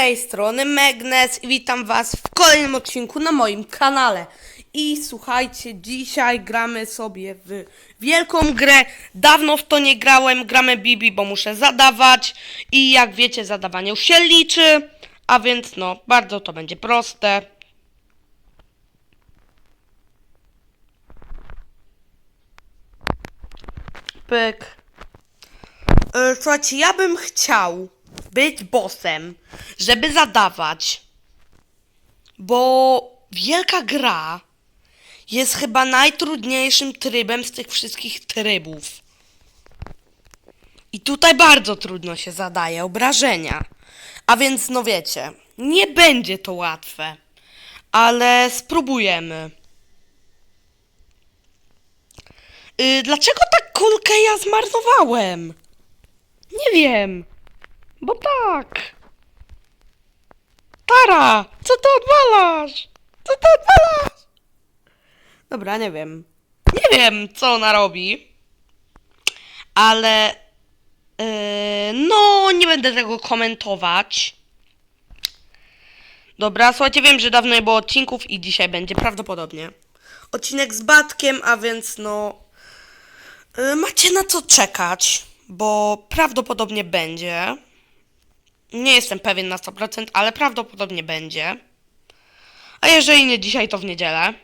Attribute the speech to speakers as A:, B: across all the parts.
A: tej strony Megnes i witam was w kolejnym odcinku na moim kanale. I słuchajcie, dzisiaj gramy sobie w wielką grę. Dawno w to nie grałem, gramy Bibi, bo muszę zadawać. I jak wiecie, zadawanie już się liczy. A więc no, bardzo to będzie proste. Pyk. E, Słuchajcie, ja bym chciał być bossem, żeby zadawać, bo wielka gra jest chyba najtrudniejszym trybem z tych wszystkich trybów. I tutaj bardzo trudno się zadaje obrażenia. A więc, no wiecie, nie będzie to łatwe, ale spróbujemy. Y, dlaczego tak kulkę ja zmarnowałem? Nie wiem. Tak. Tara, co ty odwalasz? Co ty odwalasz? Dobra, nie wiem. Nie wiem, co ona robi. Ale. Yy, no, nie będę tego komentować. Dobra, słuchajcie, wiem, że dawno nie było odcinków i dzisiaj będzie prawdopodobnie odcinek z Batkiem, a więc no. Yy, macie na co czekać, bo prawdopodobnie będzie. Nie jestem pewien na 100%, ale prawdopodobnie będzie. A jeżeli nie dzisiaj, to w niedzielę.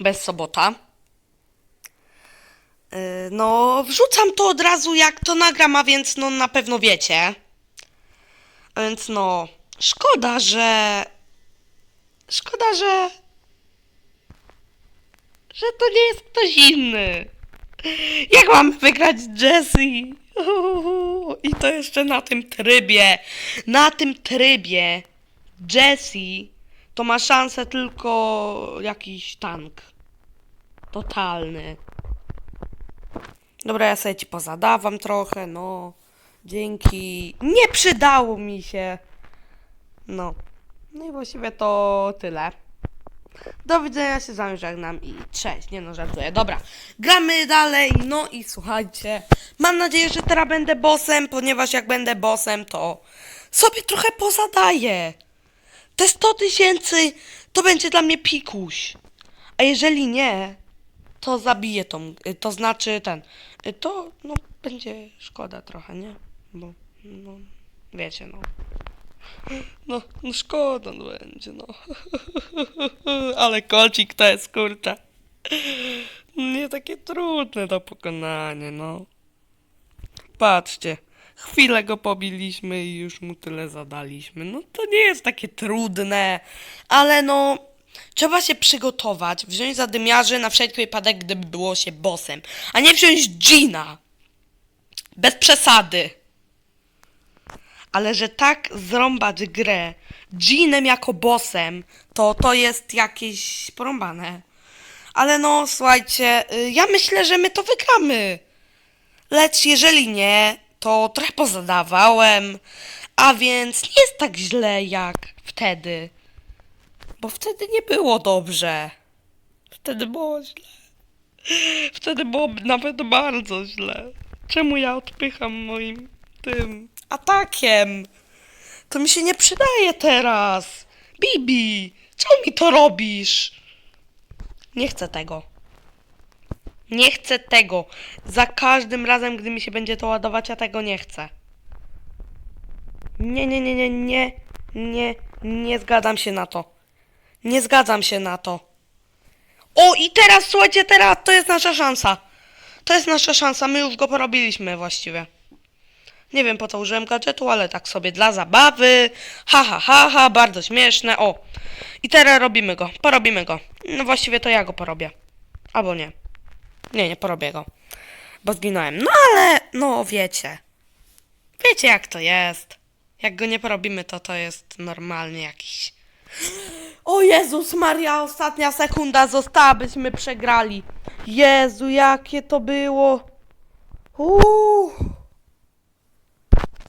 A: Bez sobota. Yy, no, wrzucam to od razu, jak to nagram, a więc no na pewno wiecie. A więc no, szkoda, że. Szkoda, że. Że to nie jest ktoś inny. Jak mam wygrać Jessie? I to jeszcze na tym trybie. Na tym trybie Jessie to ma szansę tylko jakiś tank. Totalny. Dobra, ja sobie ci pozadawam trochę, no. Dzięki. Nie przydało mi się. No. No i właściwie to tyle. Do widzenia się z wami żegnam i cześć. Nie no, żartuję. Dobra, gramy dalej. No i słuchajcie. Mam nadzieję, że teraz będę bossem, ponieważ jak będę bossem, to sobie trochę pozadaję. Te 100 tysięcy to będzie dla mnie pikuś. A jeżeli nie, to zabiję tą, y, to znaczy ten, y, to no będzie szkoda trochę, nie? Bo, no, wiecie, no. No, no szkoda no będzie, no. Ale kolcik to jest, kurczę. Nie takie trudne do pokonania, no. Patrzcie, chwilę go pobiliśmy i już mu tyle zadaliśmy. No to nie jest takie trudne, ale no trzeba się przygotować, wziąć zadymiarzy na wszelki wypadek, gdyby było się bossem, a nie wziąć Gina. Bez przesady. Ale że tak zrąbać grę Jeanem jako bossem, to to jest jakieś porąbane. Ale no, słuchajcie, y, ja myślę, że my to wygramy. Lecz jeżeli nie, to trochę pozadawałem, a więc nie jest tak źle jak wtedy. Bo wtedy nie było dobrze. Wtedy było źle. Wtedy było nawet bardzo źle. Czemu ja odpycham moim tym atakiem? To mi się nie przydaje teraz. Bibi, czemu mi to robisz? Nie chcę tego. Nie chcę tego. Za każdym razem, gdy mi się będzie to ładować, ja tego nie chcę. Nie, nie, nie, nie, nie, nie, nie zgadzam się na to. Nie zgadzam się na to. O, i teraz, słuchajcie, teraz to jest nasza szansa. To jest nasza szansa, my już go porobiliśmy właściwie. Nie wiem po co użyłem gadżetu, ale tak sobie dla zabawy. Ha, ha, ha, ha, bardzo śmieszne. O, i teraz robimy go, porobimy go. No właściwie to ja go porobię. Albo nie. Nie, nie porobię go. Bo zginąłem. No ale, no wiecie. Wiecie jak to jest. Jak go nie porobimy, to to jest normalnie jakiś... O Jezus Maria, ostatnia sekunda została, byśmy przegrali. Jezu, jakie to było. Uuu.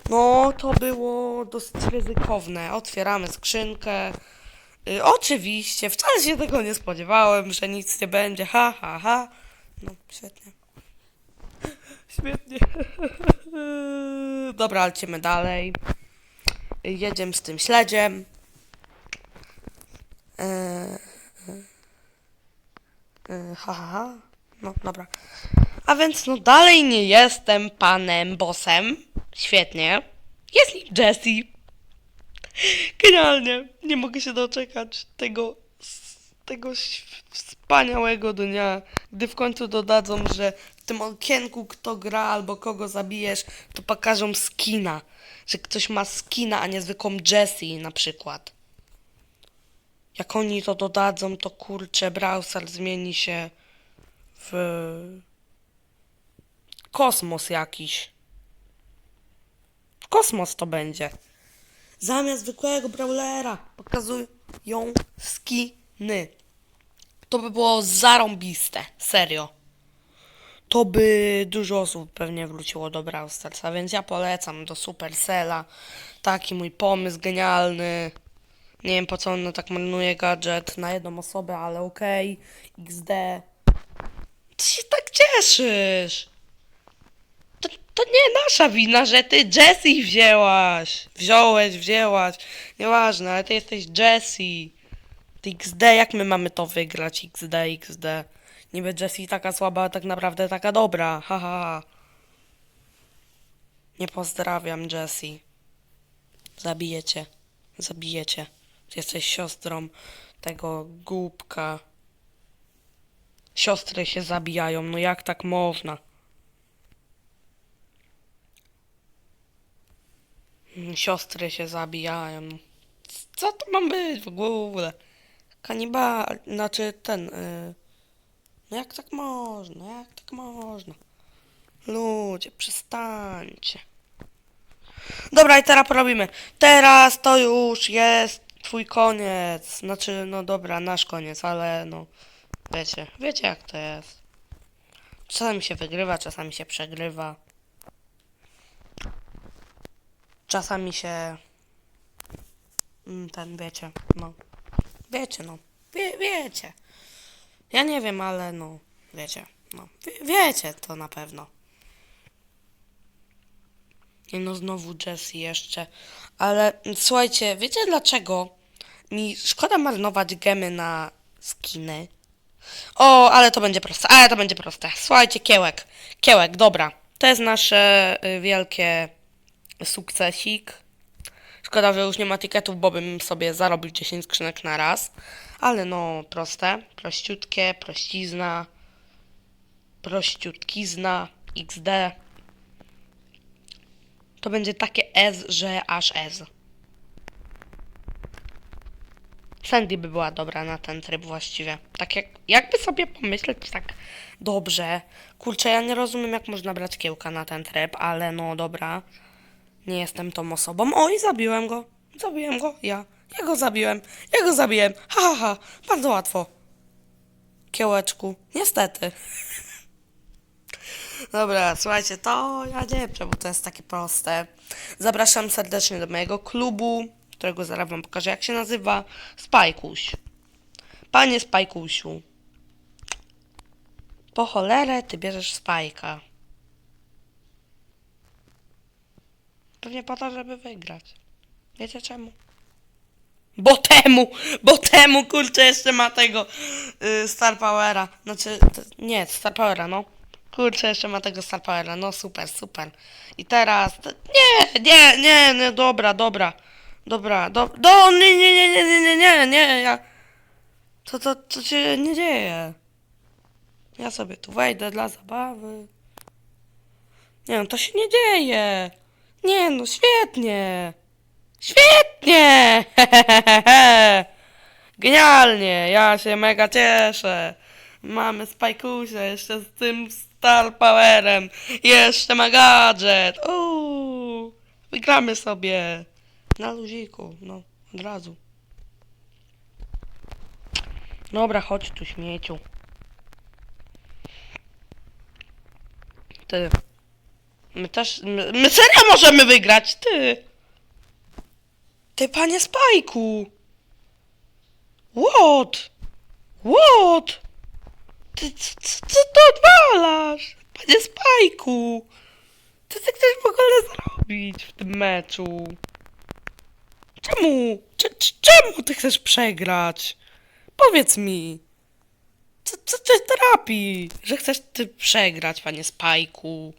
A: No, to było dosyć ryzykowne. Otwieramy skrzynkę. Y, oczywiście, wcale się tego nie spodziewałem, że nic nie będzie. Ha, ha, ha. No, świetnie. Świetnie. Dobra, lecimy dalej. jedziemy z tym śledziem. Eee, e, e, ha, ha, ha. No, dobra. A więc, no, dalej nie jestem panem bossem. Świetnie. Jest nim. Genialnie. Nie mogę się doczekać tego, tego wspaniałego dnia, gdy w końcu dodadzą, że w tym okienku kto gra albo kogo zabijesz, to pokażą skina. Że ktoś ma skina, a nie zwykłą na przykład. Jak oni to dodadzą, to kurczę, browser zmieni się w kosmos jakiś. Kosmos to będzie. Zamiast zwykłego brawlera pokazują skiny. To by było zarąbiste, serio. To by dużo osób pewnie wróciło do Brawl Starsa, więc ja polecam do Supercella. Taki mój pomysł genialny. Nie wiem po co on tak marnuje gadżet na jedną osobę, ale okej. XD. Ty się tak cieszysz. To, nie nasza wina, że ty Jessie wzięłaś. Wziąłeś, wzięłaś. Nieważne, ale ty jesteś Jessie. Ty XD, jak my mamy to wygrać? XD, XD. Niby Jessie taka słaba, a tak naprawdę taka dobra. Ha, ha, ha. Nie pozdrawiam Jessie. Zabijecie. Zabijecie. Jesteś siostrą tego głupka. Siostry się zabijają, no jak tak można? Siostry się zabijają. Co to ma być w ogóle? Kanibal, znaczy ten. y, No jak tak można? Jak tak można? Ludzie, przestańcie. Dobra, i teraz porobimy. Teraz to już jest twój koniec. Znaczy, no dobra, nasz koniec, ale no. Wiecie, wiecie jak to jest. Czasami się wygrywa, czasami się przegrywa. Czasami się. mm, Ten, wiecie, no. Wiecie, no. Wie, wiecie. Ja nie wiem, ale no. Wiecie, no. Wie, wiecie to na pewno. Nie no, znowu Jessie jeszcze. Ale słuchajcie, wiecie dlaczego mi szkoda marnować gemy na skiny? O, ale to będzie proste, ale to będzie proste. Słuchajcie, kiełek. Kiełek, dobra. To jest nasze y, wielkie sukcesik. Szkoda, że już nie ma tiketów, bo bym sobie zarobił 10 skrzynek na raz. Ale no, proste. Prościutkie, prościzna. Prościutkizna. XD. To będzie takie S, że aż S. Sandy by była dobra na ten tryb właściwie. Tak jak, jakby sobie pomyśleć tak dobrze. Kurczę, ja nie rozumiem jak można brać kiełka na ten tryb, ale no dobra. Nie jestem tą osobą. Oj, zabiłem go. Zabiłem go. Ja. Ja go zabiłem. Ja go zabiłem. Ha, ha, ha. Bardzo łatwo. Kiełeczku. Niestety. Dobra, słuchajcie, to ja nie wiem, bo to jest takie proste. Zapraszam serdecznie do mojego klubu, którego zaraz wam pokażę, jak się nazywa. Spajkuś. Panie Spajkusiu. Po cholerę ty bierzesz spajka. Pewnie po to, żeby wygrać. Wiecie czemu? Bo temu, bo temu, kurczę, jeszcze ma tego y, Star Powera. Znaczy, nie, Star Powera, no. Kurczę, jeszcze ma tego Star Powera, no super, super. I teraz, nie, nie, nie, nie, dobra, dobra. Dobra, do, do, nie, nie, nie, nie, nie, nie, nie, nie, ja... To, to, to się nie dzieje. Ja sobie tu wejdę dla zabawy. Nie no, to się nie dzieje. Nie no, świetnie. Świetnie! Genialnie! Ja się mega cieszę. Mamy Spajkusia jeszcze z tym Star Powerem. Jeszcze ma gadżet. Uuu, wygramy sobie. Na luziku, no, od razu. Dobra, chodź tu śmieciu. Ty. My też, my, my serio możemy wygrać, ty. Ty, panie Spajku! What? What? Ty, co, to odwalasz? Panie Spajku! Co ty chcesz w ogóle zrobić w tym meczu? Czemu? Cze- cze- czemu ty chcesz przegrać? Powiedz mi. Co, co cię trapi? Że chcesz ty przegrać, panie Spajku?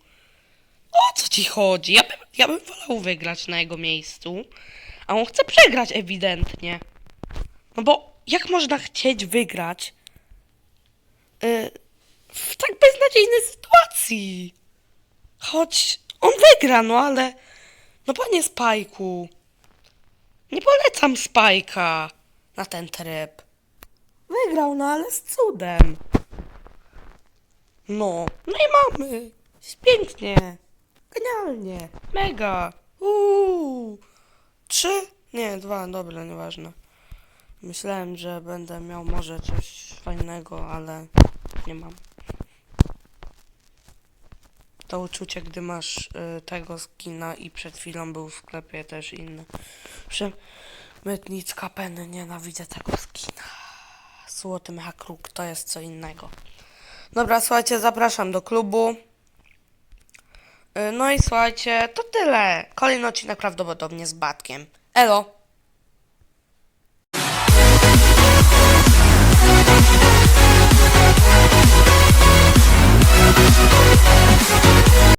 A: O co ci chodzi? Ja bym, ja bym wolał wygrać na jego miejscu, a on chce przegrać ewidentnie. No bo jak można chcieć wygrać y, w tak beznadziejnej sytuacji? Choć on wygra, no ale... No panie Spajku, nie polecam Spajka na ten tryb. Wygrał, no ale z cudem. No, no i mamy. Jest pięknie. Genialnie. Mega. Uuu. Trzy? Nie, dwa, dobra, nieważne. Myślałem, że będę miał może coś fajnego, ale nie mam. To uczucie, gdy masz y, tego skina i przed chwilą był w sklepie też inny. Przemytnicka penny, nienawidzę tego skina. Złoty mechakruk to jest co innego. Dobra, słuchajcie, zapraszam do klubu. No i słuchajcie, to tyle. Kolejny odcinek prawdopodobnie z Batkiem. Elo!